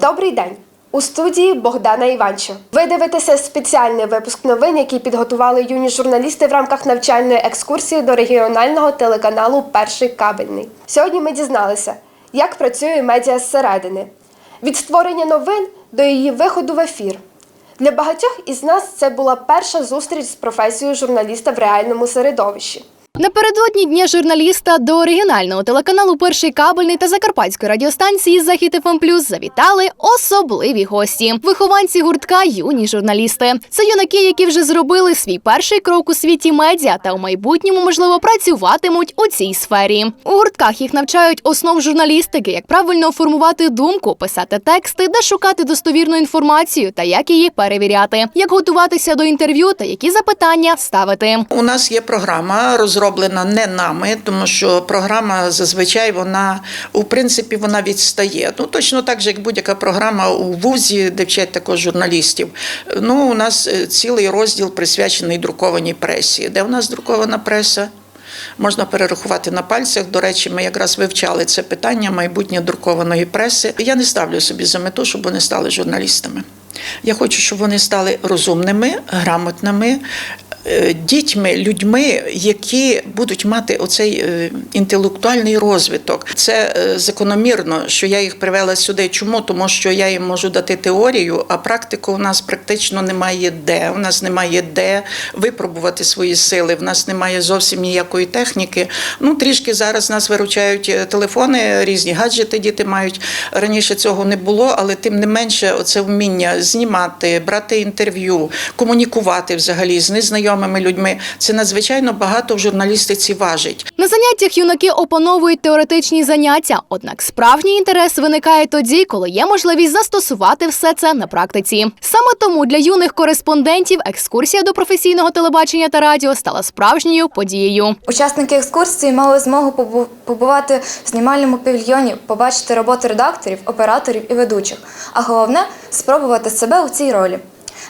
Добрий день! У студії Богдана Іванчо. Ви дивитеся спеціальний випуск новин, який підготували юні журналісти в рамках навчальної екскурсії до регіонального телеканалу Перший кабельний. Сьогодні ми дізналися, як працює медіа зсередини, від створення новин до її виходу в ефір. Для багатьох із нас це була перша зустріч з професією журналіста в реальному середовищі. Напередодні дня журналіста до регіонального телеканалу Перший кабельний та Закарпатської радіостанції Захід ФМ Плюс завітали особливі гості. Вихованці гуртка юні журналісти. Це юнаки, які вже зробили свій перший крок у світі медіа та у майбутньому, можливо, працюватимуть у цій сфері. У гуртках їх навчають основ журналістики, як правильно формувати думку, писати тексти, де шукати достовірну інформацію та як її перевіряти, як готуватися до інтерв'ю та які запитання ставити. У нас є програма, розроблена не нами, тому що програма зазвичай вона у принципі вона відстає. Ну точно так же, як будь-яка програма у вузі, де вчать також журналістів. Ну у нас е, цілий розділ присвячений друкованій пресі. Де у нас друкована преса? Можна перерахувати на пальцях. До речі, ми якраз вивчали це питання майбутнє друкованої преси. Я не ставлю собі за мету, щоб вони стали журналістами. Я хочу, щоб вони стали розумними, грамотними, е, дітьми, людьми, які будуть мати оцей е, інтелектуальний розвиток. Це е, закономірно, що я їх привела сюди. Чому? Тому що я їм можу дати теорію, а практику у нас практично немає де. У нас немає де випробувати свої сили. В нас немає зовсім ніякої техніки. Ну трішки зараз нас виручають телефони, різні гаджети діти мають. Раніше цього не було, але тим не менше, оце вміння знімати, брати інтерв'ю, комунікувати взагалі з незнайомими людьми. Це надзвичайно багато в журналістиці важить. На заняттях юнаки опановують теоретичні заняття, однак справжній інтерес виникає тоді, коли є можливість застосувати все це на практиці. Саме тому для юних кореспондентів екскурсія до професійного телебачення та радіо стала справжньою подією. Учасники екскурсії мали змогу побувати в знімальному павільйоні, побачити роботу редакторів, операторів і ведучих, а головне спробувати себе у цій ролі.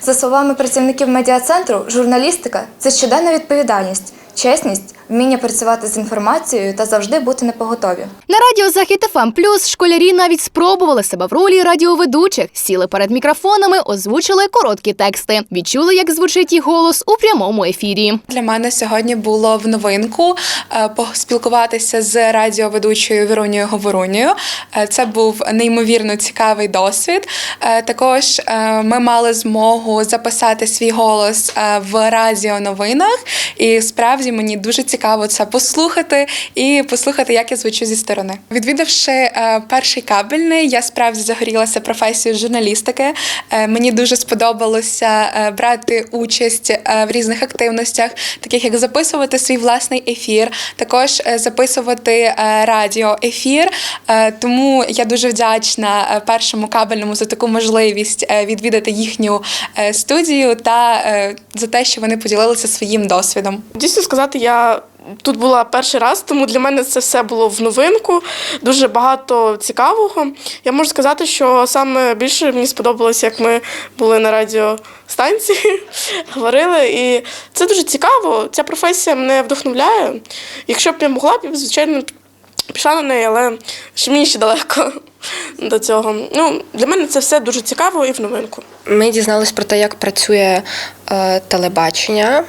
За словами працівників медіа-центру, журналістика це щоденна відповідальність, чесність, вміння працювати з інформацією та завжди бути напоготові. На радіо Захід ФМ Плюс школярі навіть спробували себе в ролі радіоведучих, сіли перед мікрофонами, озвучили короткі тексти, відчули, як звучить їх голос у прямому ефірі. Для мене сьогодні було в новинку е, поспілкуватися з радіоведучою Віронією Говорунею. Е, Це був неймовірно цікавий досвід. Е, Також е, ми мали змогу записати свій голос е, в радіоновинах, і справді мені дуже цікаво це послухати і послухати, як я звучу зі сторони. Відвідавши е, перший кабельний, я справді загорілася професією журналістики. Е, Мені дуже сподобалося е, брати участь в різних активностях, таких як записувати свій власний ефір, також записувати е, радіоефір. Тому я дуже вдячна першому кабельному за таку можливість відвідати їхню студію та за те, що вони поділилися своїм досвідом. Дійсно сказати, я тут була перший раз, тому для мене це все було в новинку. Дуже багато цікавого. Я можу сказати, що саме більше мені сподобалося, як ми були на радіостанції, говорили. І це дуже цікаво. Ця професія мене вдохновляє. Якщо б я могла б, звичайно, пішла на неї, але мені ще далеко до цього. Ну, для мене це все дуже цікаво і в новинку. Ми дізналися про те, як працює е, телебачення,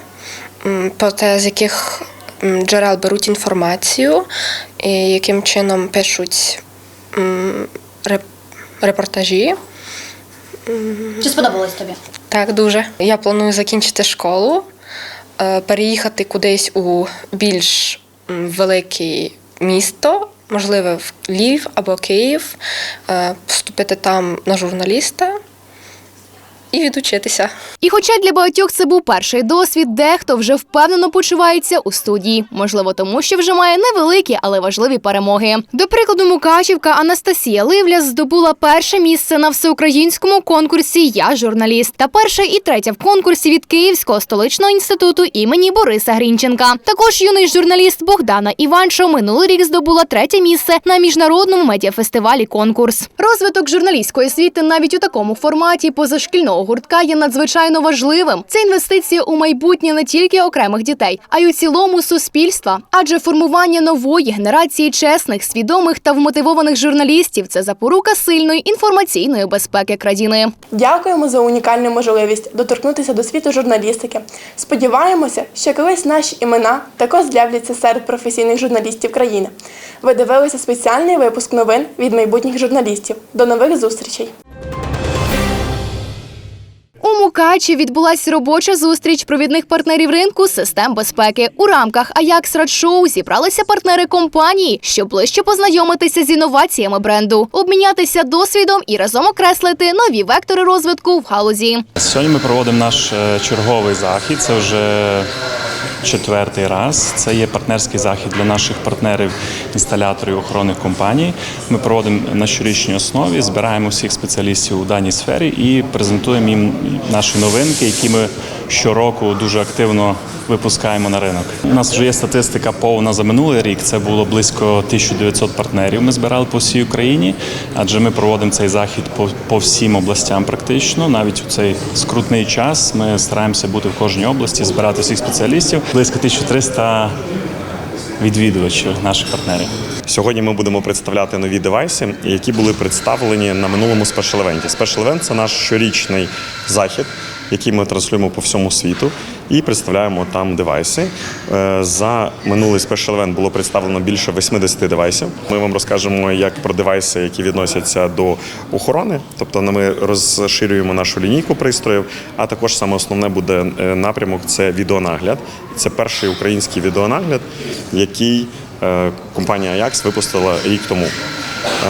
про те, з яких джерел беруть інформацію, і яким чином пишуть репортажі. Чи сподобалось тобі? Так, дуже. Я планую закінчити школу, е, переїхати кудись у більш велике місто, можливо, в Львів або Київ, е, поступити там на журналіста і відучитися. І хоча для багатьох це був перший досвід, дехто вже впевнено почувається у студії. Можливо, тому що вже має невеликі, але важливі перемоги. До прикладу, Мукачівка Анастасія Ливля здобула перше місце на всеукраїнському конкурсі Я журналіст та перше і третє в конкурсі від Київського столичного інституту імені Бориса Грінченка. Також юний журналіст Богдана Іваншо минулий рік здобула третє місце на міжнародному медіафестивалі конкурс. Розвиток журналістської освіти навіть у такому форматі позашкільного нового гуртка є надзвичайно важливим. Це інвестиція у майбутнє не тільки окремих дітей, а й у цілому суспільства. Адже формування нової генерації чесних, свідомих та вмотивованих журналістів це запорука сильної інформаційної безпеки країни. Дякуємо за унікальну можливість доторкнутися до світу журналістики. Сподіваємося, що колись наші імена також з'являться серед професійних журналістів країни. Ви дивилися спеціальний випуск новин від майбутніх журналістів. До нових зустрічей! У Мукачі відбулася робоча зустріч провідних партнерів ринку систем безпеки. У рамках Аякс Радшоу зібралися партнери компанії, щоб ближче познайомитися з інноваціями бренду, обмінятися досвідом і разом окреслити нові вектори розвитку в галузі. Сьогодні ми проводимо наш е, черговий захід. Це вже четвертий раз. Це є партнерський захід для наших партнерів, інсталяторів охоронних компаній. Ми проводимо на щорічній основі, збираємо всіх спеціалістів у даній сфері і презентуємо їм наші новинки, які ми щороку дуже активно випускаємо на ринок. У нас вже є статистика повна за минулий рік. Це було близько 1900 партнерів. Ми збирали по всій Україні, адже ми проводимо цей захід по, по всім областям практично. Навіть у цей скрутний час ми стараємося бути в кожній області, збирати всіх спеціалістів. Близько 1300 відвідувачів наших партнерів. Сьогодні ми будемо представляти нові девайси, які були представлені на минулому спешл-евенті. Спешл-евент – це наш щорічний захід, який ми транслюємо по всьому світу і представляємо там девайси. Е, За минулий Special Event було представлено більше 80 девайсів. Ми вам розкажемо як про девайси, які відносяться до охорони, тобто ми розширюємо нашу лінійку пристроїв. А також саме основне буде е, напрямок це відеонагляд. Це перший український відеонагляд, який е, компанія Ajax випустила рік тому.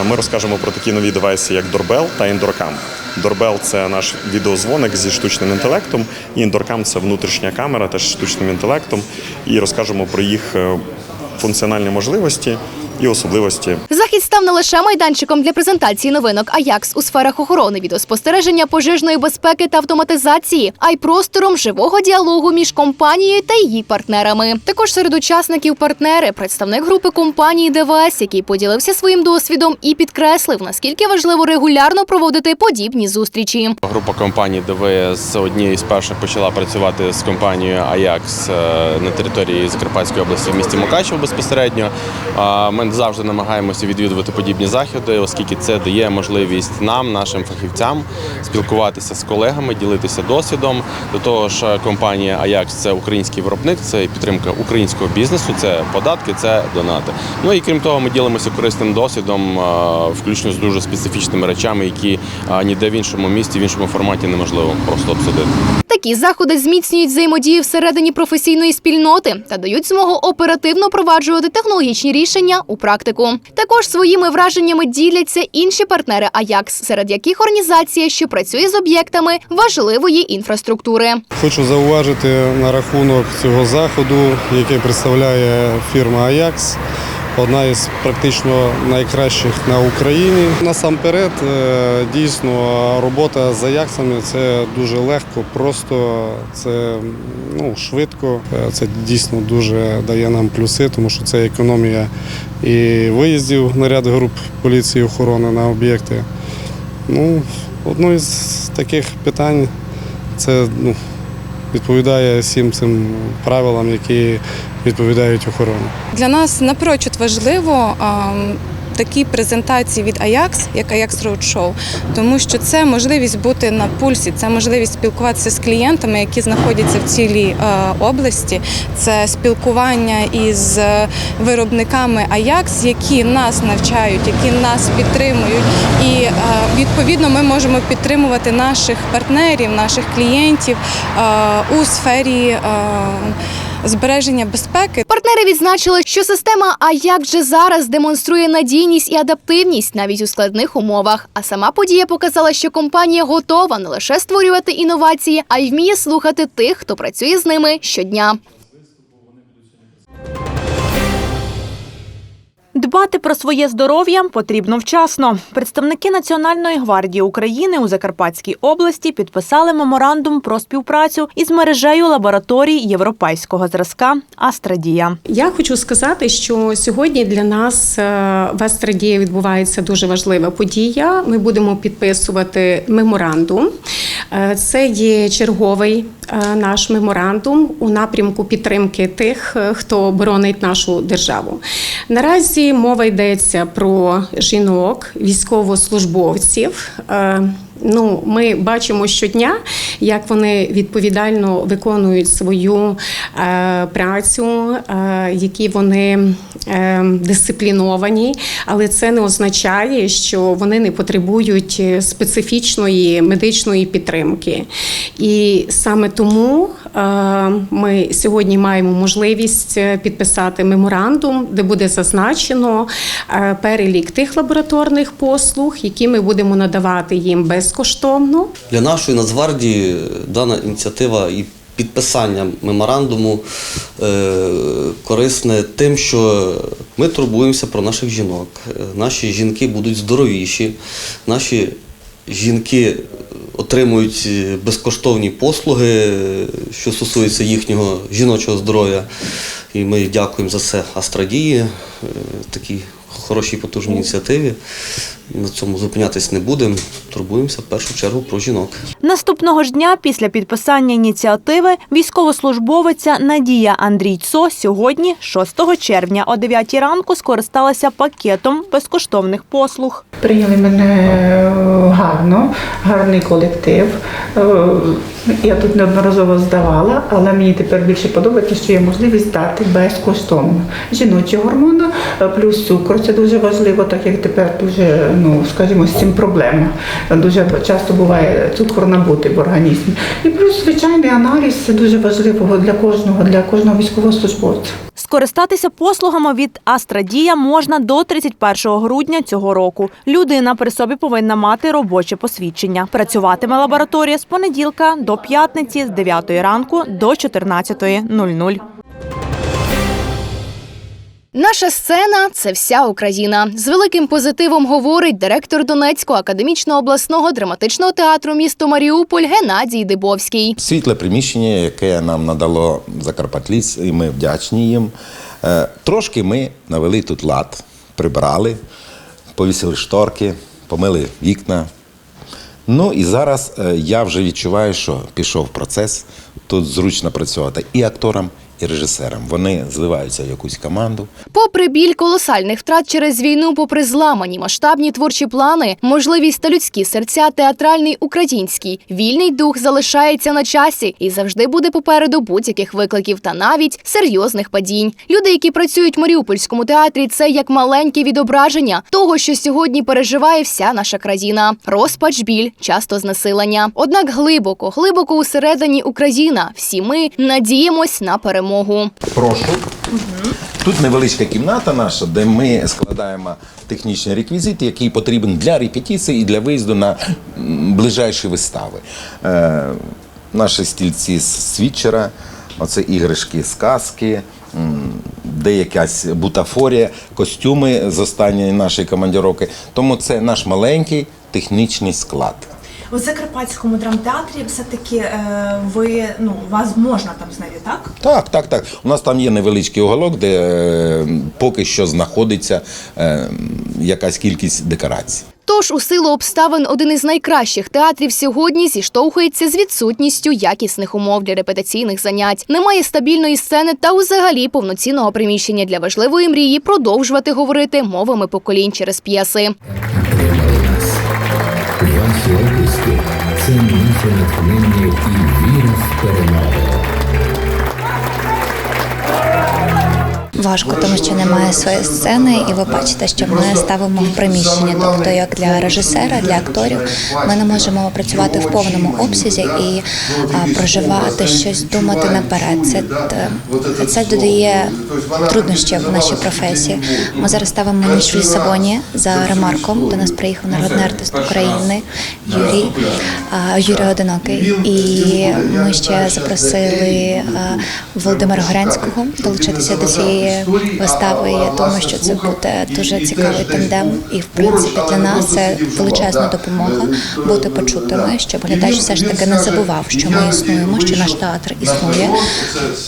Е, Ми розкажемо про такі нові девайси, як Дорбел та Індоркам. Дорбел – це наш відеозвоник зі штучним інтелектом, і Індоркам це внутрішня камера теж штучним інтелектом. І розкажемо про їх е, функціональні можливості і особливості. Захід став не лише майданчиком для презентації новинок Аякс у сферах охорони, відеоспостереження, пожежної безпеки та автоматизації, а й простором живого діалогу між компанією та її партнерами. Також серед учасників партнери, представник групи компанії ДВС, який поділився своїм досвідом і підкреслив, наскільки важливо регулярно проводити подібні зустрічі. Група компаній ДВС однією з перших почала працювати з компанією Ajax е, на території Закарпатської області в місті Мукачево безпосередньо. Ми завжди намагаємося відвідувати подібні заходи, оскільки це дає можливість нам, нашим фахівцям, спілкуватися з колегами, ділитися досвідом. До того ж, компанія Ajax – це український виробник, це підтримка українського бізнесу, це податки, це донати. Ну і крім того, ми ділимося корисним досвідом, включно з дуже специфічними речами, які ніде в іншому місті, в іншому форматі неможливо просто обсудити. Такі заходи зміцнюють взаємодію всередині професійної спільноти та дають змогу оперативно впроваджувати технологічні рішення у практику. Також своїми враженнями діляться інші партнери Аякс, серед яких організація, що працює з об'єктами важливої інфраструктури. Хочу зауважити на рахунок цього заходу, який представляє фірма Ajax. Одна із практично найкращих на Україні. Насамперед, е, дійсно, робота з Аяксами це дуже легко, просто це ну, швидко. Е, Це дійсно дуже дає нам плюси, тому що це економія і виїздів на ряд груп поліції охорони на об'єкти. Ну, одне із таких питань це ну, відповідає всім цим правилам, які відповідають охороні. Для нас напрочуд важливо ам, такі презентації від Ajax, як Ajax Roadshow, тому що це можливість бути на пульсі, це можливість спілкуватися з клієнтами, які знаходяться в цілій е, області. Це спілкування із е, виробниками Ajax, які нас навчають, які нас підтримують. І е, відповідно ми можемо підтримувати наших партнерів, наших клієнтів у сфері. Збереження безпеки Партнери відзначили, що система «А як же зараз демонструє надійність і адаптивність навіть у складних умовах. А сама подія показала, що компанія готова не лише створювати інновації, а й вміє слухати тих, хто працює з ними щодня. Дбати про своє здоров'я потрібно вчасно. Представники Національної гвардії України у Закарпатській області підписали меморандум про співпрацю із мережею лабораторій європейського зразка Астрадія. Я хочу сказати, що сьогодні для нас е, в Астрадії відбувається дуже важлива подія. Ми будемо підписувати меморандум. Е, Це є черговий е, наш меморандум у напрямку підтримки тих, хто боронить нашу державу. Наразі мова йдеться про жінок, військовослужбовців. Е, Ну, ми бачимо щодня, як вони відповідально виконують свою е, працю, е, які вони е, дисципліновані, але це не означає, що вони не потребують е, специфічної медичної підтримки. І саме тому ми сьогодні маємо можливість е, підписати меморандум, де буде зазначено е, перелік тих лабораторних послуг, які ми будемо надавати їм безкоштовно. Для нашої Нацгвардії дана ініціатива і підписання меморандуму е, корисне тим, що ми турбуємося про наших жінок. Е, Наші жінки будуть здоровіші, наші жінки отримують е, безкоштовні послуги, е, що стосується їхнього жіночого здоров'я. І ми дякуємо за це Астрадії, е, такій хорошій потужній ініціативі. На цьому зупинятись не будемо. Турбуємося в першу чергу про жінок. Наступного ж дня після підписання ініціативи військовослужбовиця Надія Андрійцо сьогодні, 6 червня о 9 ранку, скористалася пакетом безкоштовних послуг. Прийняли мене е, гарно, гарний колектив. Е, Я тут неодноразово здавала, але мені тепер більше подобається, що є можливість дати безкоштовно. Жіночі гормони е, плюс цукор. Це дуже важливо, так як тепер дуже, ну скажімо, з цим проблема. Дуже часто буває цукор набути в організмі. І плюс звичайний аналіз це дуже важливо для кожного, для кожного військовослужбовця. Скористатися послугами від Астрадія можна до 31 грудня цього року. Людина при собі повинна мати робоче посвідчення. Працюватиме лабораторія з понеділка до п'ятниці з 9 ранку до 14.00. Наша сцена це вся Україна. З великим позитивом говорить директор Донецького академічного обласного драматичного театру місто Маріуполь Геннадій Дибовський. Світле приміщення, яке нам надало Закарпатліс, і ми вдячні їм. Е, Трошки ми навели тут лад, прибрали, повісили шторки, помили вікна. Ну і зараз е, я вже відчуваю, що пішов процес. Тут зручно працювати і акторам, і режисерам. Вони зливаються в якусь команду. Попри біль колосальних втрат через війну, попри зламані масштабні творчі плани, можливість та людські серця, театральний український вільний дух залишається на часі і завжди буде попереду будь-яких викликів та навіть серйозних падінь. Люди, які працюють в Маріупольському театрі, це як маленьке відображення того, що сьогодні переживає вся наша країна. Розпач, біль, часто знесилення. Однак глибоко, глибоко усередині Україна. Всі ми надіємось на перемогу. Прошу. Тут невеличка кімната наша, де ми складаємо технічні реквізити, який потрібен для репетиції і для виїзду на ближайші вистави. Е, наші стільці з свідчера, оце іграшки, сказки, де якась бутафорія, костюми з останньої нашої командіровки. Тому це наш маленький технічний склад. У Закарпатському драмтеатрі все-таки е, ви ну вас можна там знайти, так? Так, так, так. У нас там є невеличкий уголок, де е, поки що знаходиться е, якась кількість декорацій. Тож у силу обставин один із найкращих театрів сьогодні зіштовхується з відсутністю якісних умов для репетиційних занять. Немає стабільної сцени та взагалі повноцінного приміщення для важливої мрії продовжувати говорити мовами поколінь через п'єси. Області це наше натхнення і віра в перемогу. Важко, тому що немає своєї сцени, і ви бачите, що ми ставимо в приміщення. Тобто, як для режисера, для акторів, ми не можемо працювати в повному обсязі і проживати щось, думати наперед. Це, це додає труднощів в нашій професії. Ми зараз ставимо ніч в Лісабоні за ремарком. До нас приїхав народний артист України Юрій Юрій Одинокий. І ми ще запросили а, Володимира Горянського долучитися до цієї вистави. Я думаю, що це буде дуже цікавий тандем, і в принципі для нас це величезна допомога бути почутими, щоб глядач все ж таки не забував, що ми існуємо, що наш театр існує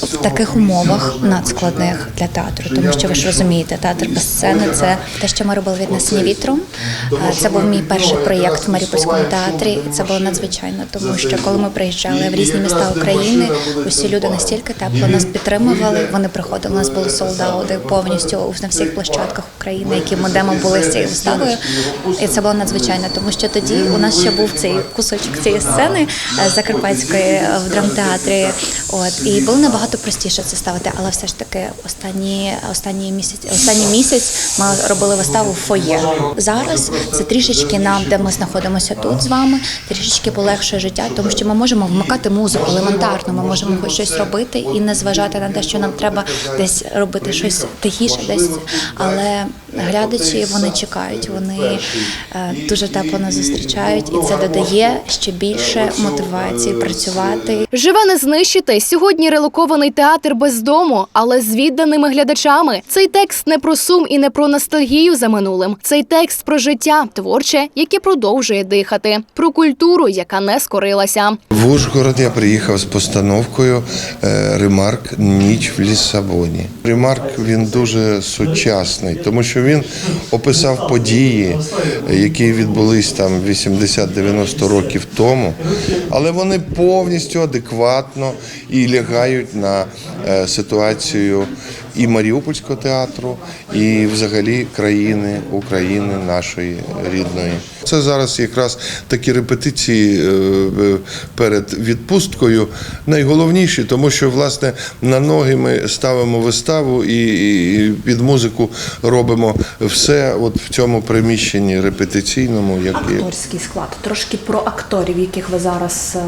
в таких умовах надскладних для театру. Тому що ви ж розумієте, театр без сцени це те, що ми робили від насіння вітром. Це був мій перший проєкт в Маріупольському театрі, і це було надзвичайно, тому що коли ми приїжджали в різні міста України, усі люди настільки тепло нас підтримували. Вони приходили, у нас були солдати повністю на всіх площадках України, які ми демо були з цією виставою. І це було надзвичайно, тому що тоді у нас ще був цей кусочок цієї сцени е, закарпатської е, в драмтеатрі. От і було набагато простіше це ставити, але все ж таки останні останні місяць, останній місяць ми робили виставу в фоє. Зараз це трішечки нам, де ми знаходимося тут з вами, трішечки полегшує життя, тому що ми можемо вмикати музику елементарно. Ми можемо хоч щось робити і не зважати на те, що нам треба десь робити щось тихіше, десь але глядачі вони чекають, вони е, дуже тепло нас зустрічають, і це додає ще більше мотивації працювати Живе не знищити. Сьогодні релокований театр без дому, але з відданими глядачами. Цей текст не про сум і не про ностальгію за минулим. Цей текст про життя творче, яке продовжує дихати, про культуру, яка не скорилася. В Ужгород я приїхав з постановкою е, Ремарк Ніч в Лісабоні. Ремарк він дуже сучасний, тому що він описав події, які відбулись там 80-90 років тому, але вони повністю адекватно і лягають на е, ситуацію і Маріупольського театру, і взагалі країни України нашої рідної. Це зараз якраз такі репетиції е, перед відпусткою найголовніші, тому що власне на ноги ми ставимо виставу і, і під музику робимо все от в цьому приміщенні репетиційному, як Акторський склад. Трошки про акторів, яких ви зараз е,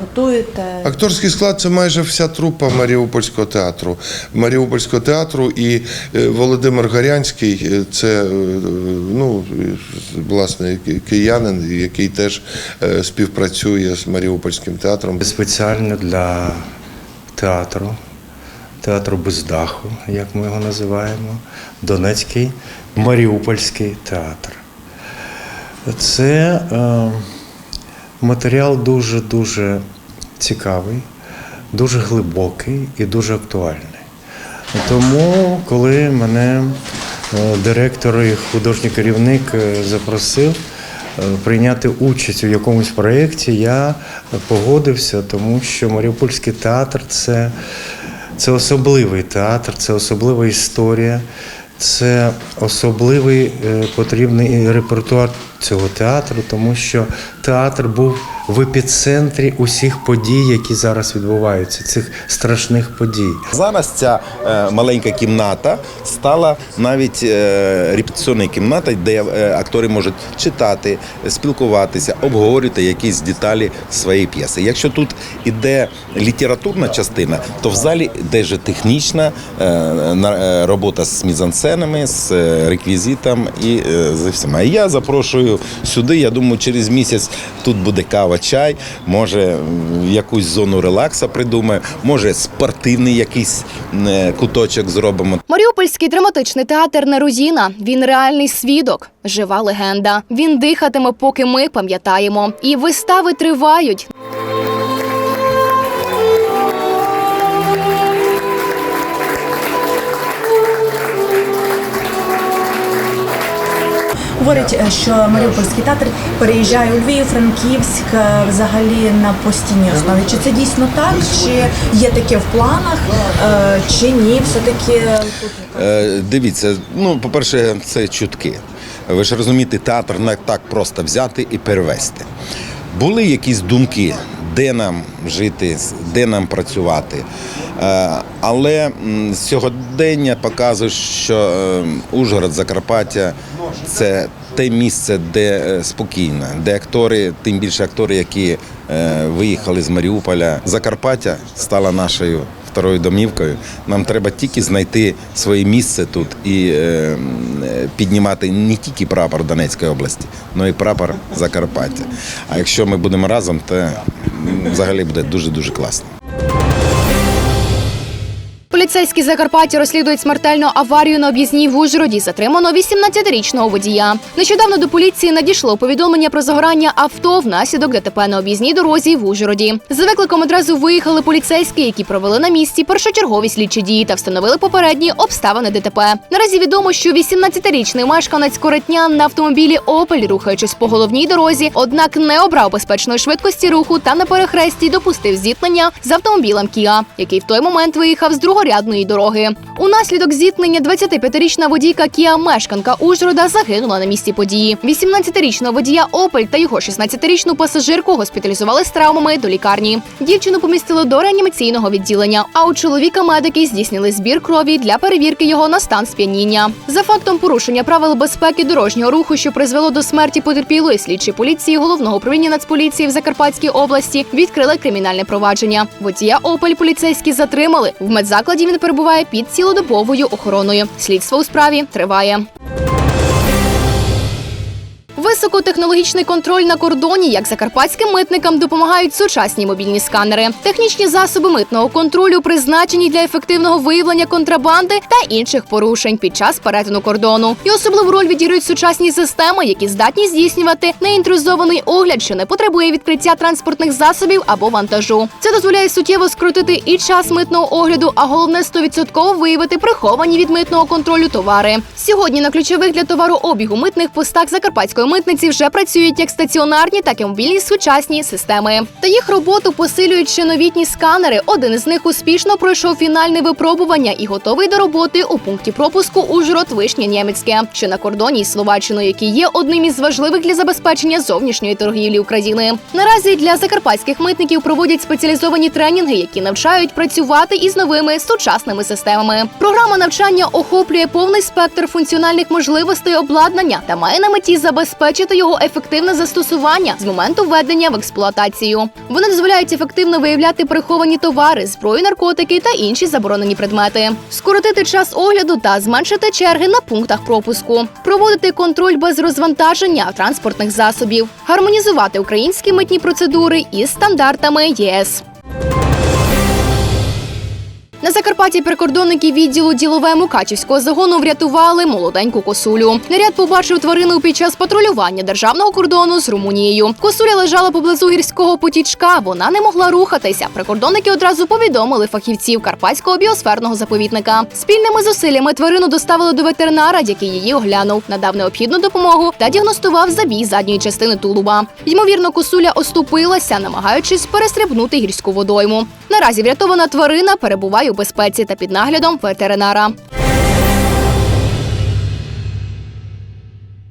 готуєте. Акторський склад це майже вся трупа Маріупольського театру. Маріупольського театру і е, Володимир Гарянський е, це е, ну, власне киянин, який теж співпрацює з Маріупольським театром. Спеціально для театру, театру без даху, як ми його називаємо, Донецький Маріупольський театр. Це е, матеріал дуже-дуже цікавий, дуже глибокий і дуже актуальний. Тому, коли мене е, директор і художній керівник е, запросив е, прийняти участь у якомусь проєкті, я погодився, тому що Маріупольський театр це, це особливий театр, це особлива історія, це особливий потрібний репертуар цього театру, тому що театр був в епіцентрі усіх подій, які зараз відбуваються, цих страшних подій. Зараз ця е, маленька кімната стала навіть е, репетиційною кімнатою, де е, актори можуть читати, спілкуватися, обговорювати якісь деталі своєї п'єси. Якщо тут іде літературна частина, то в залі йде вже технічна е, е, робота з мізансценами, з е, реквізитом і е, з всіма. Я запрошую сюди. Я думаю, через місяць тут буде кава, чай. Може, якусь зону релакса придумає, може спортивний якийсь е, куточок зробимо. Маріупольський драматичний театр не руїна. Він реальний свідок, жива легенда. Він дихатиме, поки ми пам'ятаємо. І вистави тривають. Говорять, е, що Маріупольський театр переїжджає у Львів, Франківськ е, взагалі на постійній основі. Чи це дійсно так? Чи є таке в планах, е, чи ні? Все-таки Е, Дивіться, ну, по-перше, це чутки. Ви ж розумієте, театр не так просто взяти і перевести. Були якісь думки, де нам жити, де нам працювати. Е, Але сьогодення показує, що е, Ужгород, Закарпаття це те місце, де е, спокійно, де актори, тим більше актори, які виїхали з Маріуполя. Закарпаття стала нашою второю домівкою. Нам треба тільки знайти своє місце тут і е, піднімати не тільки прапор Донецької області, але й прапор Закарпаття. А якщо ми будемо разом, то взагалі буде дуже дуже класно. Поліцейські Закарпаття розслідують смертельну аварію на об'їзній в Ужгороді. Затримано 18-річного водія. Нещодавно до поліції надійшло повідомлення про загорання авто внаслідок ДТП на об'їзній дорозі в Ужгороді. За викликом одразу виїхали поліцейські, які провели на місці першочергові слідчі дії та встановили попередні обставини ДТП. Наразі відомо, що 18-річний мешканець Коротнян на автомобілі Опель, рухаючись по головній дорозі, однак не обрав безпечної швидкості руху та на перехресті допустив зіткнення з автомобілем Кіа, який в той момент виїхав з другорядної дороги. Унаслідок зіткнення 25-річна водійка Кіа, мешканка Ужгорода, загинула на місці події. 18-річного водія Опель та його 16-річну пасажирку госпіталізували з травмами до лікарні. Дівчину помістили до реанімаційного відділення. А у чоловіка медики здійснили збір крові для перевірки його на стан сп'яніння. За фактом порушення правил безпеки дорожнього руху, що призвело до смерті потерпілої слідчі поліції головного управління Нацполіції в Закарпатській області відкрили кримінальне провадження. Водія Опель поліцейські затримали. В медзакладі він перебуває під цілодобовою охороною. Слідство у справі триває. Високотехнологічний контроль на кордоні, як закарпатським митникам допомагають сучасні мобільні сканери. Технічні засоби митного контролю призначені для ефективного виявлення контрабанди та інших порушень під час перетину кордону. І особливу роль відіграють сучасні системи, які здатні здійснювати неінтрузований огляд, що не потребує відкриття транспортних засобів або вантажу. Це дозволяє суттєво скоротити і час митного огляду, а головне 100% виявити приховані від митного контролю товари. Сьогодні на ключових для товарообігу митних постах закарпатської митниці вже працюють як стаціонарні, так і мобільні сучасні системи. Та їх роботу посилюють ще новітні сканери. Один із них успішно пройшов фінальне випробування і готовий до роботи у пункті пропуску Ужгород Вишня Нємецьке, що на кордоні із Словаччиною, який є одним із важливих для забезпечення зовнішньої торгівлі України. Наразі для закарпатських митників проводять спеціалізовані тренінги, які навчають працювати із новими сучасними системами. Програма навчання охоплює повний спектр функціональних можливостей обладнання та має на меті забезпечити його ефективне застосування з моменту введення в експлуатацію. Вони дозволяють ефективно виявляти приховані товари, зброю, наркотики та інші заборонені предмети, скоротити час огляду та зменшити черги на пунктах пропуску, проводити контроль без розвантаження транспортних засобів, гармонізувати українські митні процедури із стандартами ЄС. На Закарпатті прикордонники відділу ділове Мукачівського загону врятували молоденьку косулю. Наряд побачив тварину під час патрулювання державного кордону з Румунією. Косуля лежала поблизу гірського потічка. Вона не могла рухатися. Прикордонники одразу повідомили фахівців Карпатського біосферного заповідника. Спільними зусиллями тварину доставили до ветеринара, який її оглянув, надав необхідну допомогу та діагностував забій задньої частини тулуба. Ймовірно, косуля оступилася, намагаючись перестрибнути гірську водойму. Наразі врятована тварина перебуває у безпеці та під наглядом ветеринара.